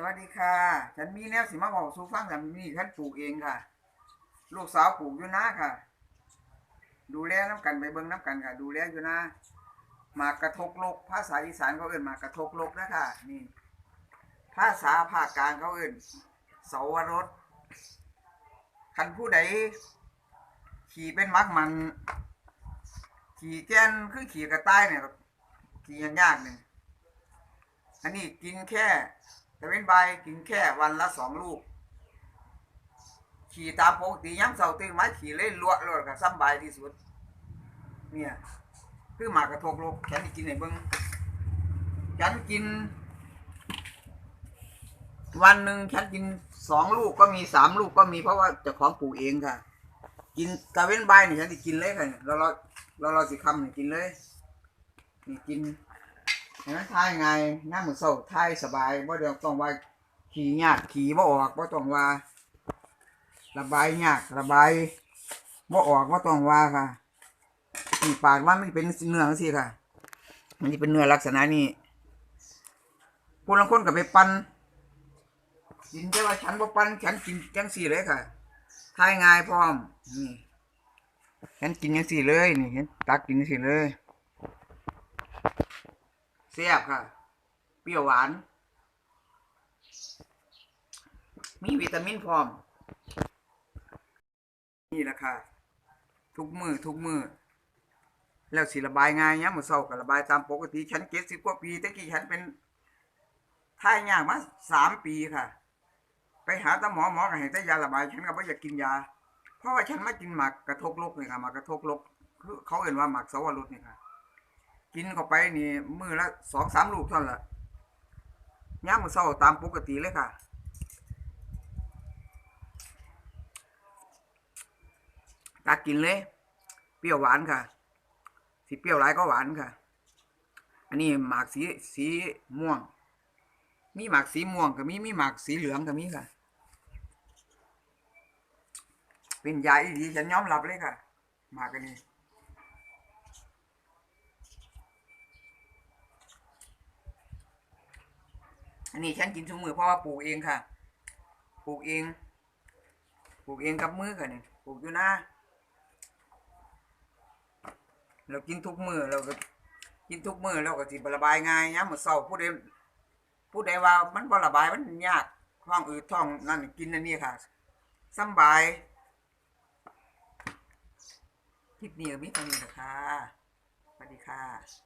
สวัสดีค่ะ ฉันมีแนวสิมาบอกสู่ฟังแต่มีฉันปลูกเองค่ะ ลูกสาวปลูกอยู่นะค่ะ ดูแลน้ำกันไปเบิ่งน้ำกันค่ะ ดูแลอยู่นะมากระทกลก ภาษาอีสานเขาเอิ่นมากระทกลกนะค่ะ นี่ ภาษาภาคกลางเขาเอิ่นเสาวรสคันผู้ใดขี่เป็นมักมัน ขี่แกนคือขี่กระต่ายเนี่ยขี่ยากๆเนี่ยอันนี้กินแค่ แต่เป็นใบกินแค่วันละสองลูก ขี่ตามปกติย้ำเสาตื่นมาขี่เล่นลวดลวดกับซ้ำใบที่สุด เนี่ยคือหมากระทกโลกฉันกินไหนเบิ้งฉันกิน วันหนึ่งฉันกินสองลูกก็มีสามลูกก็มีเพราะว่าจ้าของปลูกเองค่ะ กินตะเว้นใบเนี่ยฉันจะกินเลยค่ะเราเราเราเราสิคำนี่ยกินเลยนี่กิน นไหมทายไงน้ามือเศร้าทายสบายบ่เดี๋ยวต้องว่าขี่ยากขี่บ่ออกบ่ต้องว่า ระบายยากระบายบ่ออกบ่ต้องว่าค่ะนี่ปากมันมันเป็นเนื้อจังซี่ค่ะ มันจะเป็นเนื้อลักษณะนี้คนละคนก็ไปปั้นกินแต่ว่าฉันบ่ปั้นฉันกินจังซี่เลยค่ะทายง่ายพร้อมนี่ฉันกินจังซี่เลยนี่ฉันตักกินจังซี่เลย แซ่บค่ะ เปรี้ยวหวาน มีวิตามินพร้อม นี่แหละค่ะ ทุกมือทุกมือแล้วสิระบายง่ายเนี่ยมือเศร้าก็ระบายตามปกติ ฉันเจ็ดสิบกว่าปีแต่กี้ฉันเป็นท่ายยากมาสามปีค่ะ ไปหาตาหมอหมอก็ให้แต่ยาระบาย ฉันก็ไม่อยากกินยา เพราะว่าฉันมากินหมากกระทกลกนี่ค่ะหมากกระทกลกคือเขาเอ่นว่าหมากสวรสนี่ค่ะ กินเข้าไปนี่มือละสองสามลูกเท่านั้นแหละย่ามมือเศร้าตามปกติเลยค่ะตักกินเลย เปรี้ยวหวานค่ะ สีเปรี้ยวหลายก็หวานค่ะ อันนี้หมากสีสีม่วง มีหมากสีม่วงก็มีมีหมากสีเหลืองก็มีค่ะ เป็นยาอีดีฉันยอมรับเลยค่ะ หมากอันนี้ อันนี้ฉันกินทุกมือเพราะว่าปลูกเองค่ะ ปลูกเอง ปลูกเองกับมือกันนี่ยปลูกอยู่นะเรากินทุกมือเราก็กินทุกมือเราก็สิบระบายง่ายยามมื้อเช้าผู้ใดผู้ใดว่ามันบระบายมันยากท้องอืดท้องนั่นกินอันนี้ค่ะสบายคลิปนี้มีเท่านี้แหละค่ะสวัสดีค่ะ